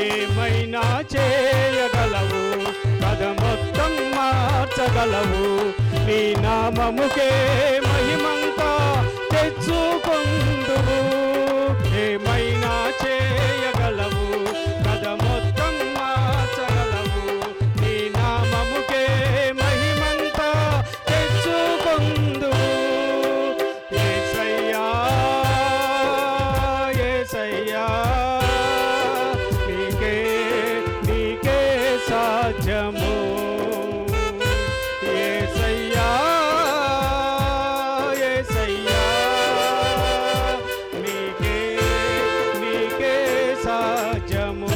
ఏమైనా చేయగలవు? కథ మొత్తం మార్చగలవు. నీ నామముకే సహజము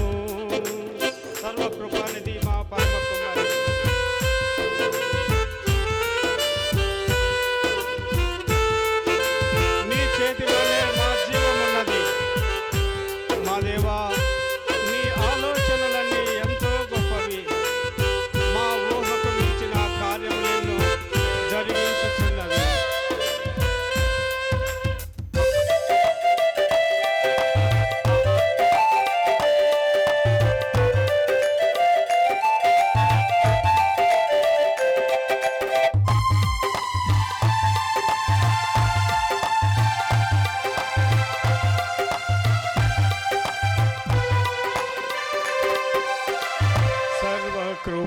సర్వకృపానిధి మా పరమ కుమారి నీ చేతిలోనే మా జీవమున్నది. మా దేవా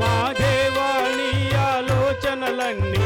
మా దేవాని ఆలోచనలన్నీ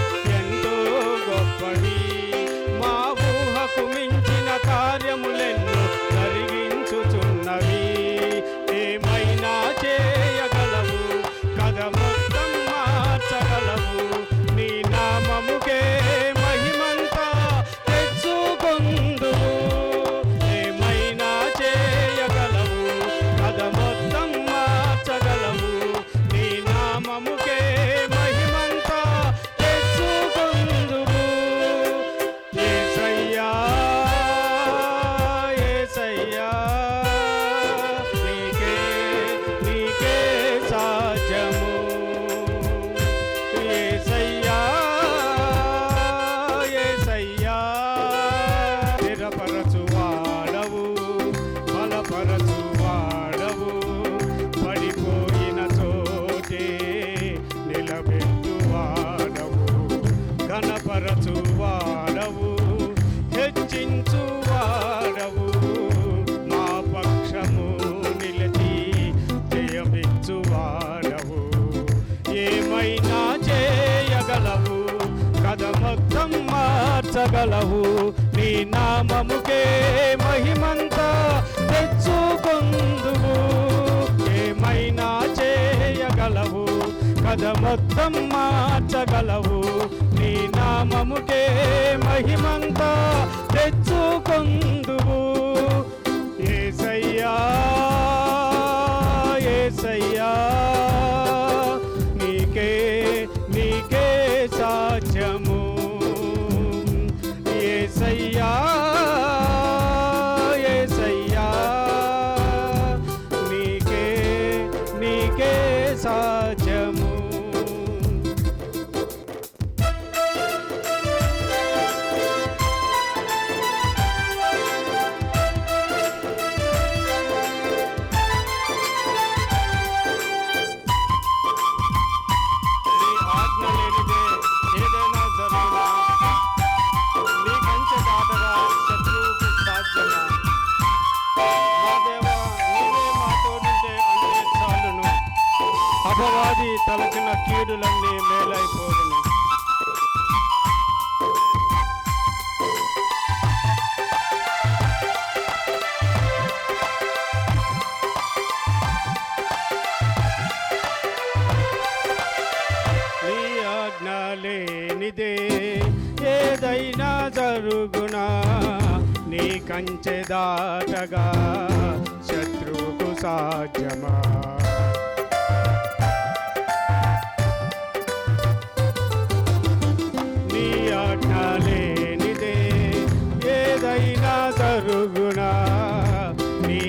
ఘనపరచువాడవు హెచ్చించువాడవు. మా పక్షము నిలిచి జయమిచ్చువాడవు. ఏమైనా చేయగలవు కథమొత్తం మార్చగలవు. నీ నామముకే మహిమంతా తెచ్చుకొందువు ఏమైనా చేయగలవు కథ మొత్తం మార్చగలవు. నామముకే మహిమంతా తెచ్చుకొందువు. ఏసయ్యా ఏసయ్యా. అపవాది తలచిన కీడులన్నీ మేలైపోదును. లేనిదే ఏదైనా జరుగునా? నీ కంచె దాటగా శత్రువుకు సాధ్యమా?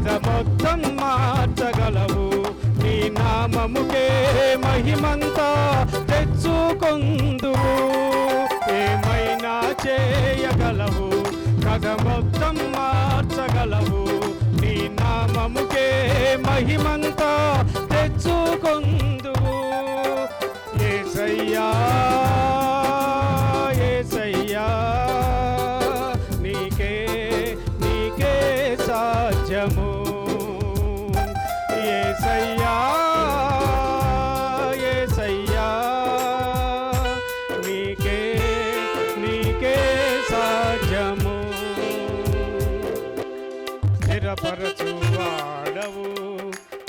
కథ మొత్తం మార్చగలవు. నీ నామముకే మహిమంతా తెచ్చుకొందువు. ఏమైనా చేయగలవు? కథ మొత్తం మార్చగలవు. నీ నామముకే మహిమంతా తెచ్చుకొందు సాధ్యము ఏసయ్యా ఏసయ్యా నీకే నీకే సాధ్యము. స్థిరపరచువాడవు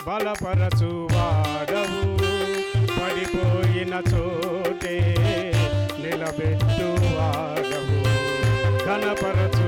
బలపరచువాడవు పడిపోయిన చోటే నిలబెట్టువాడవు ఘనపరచు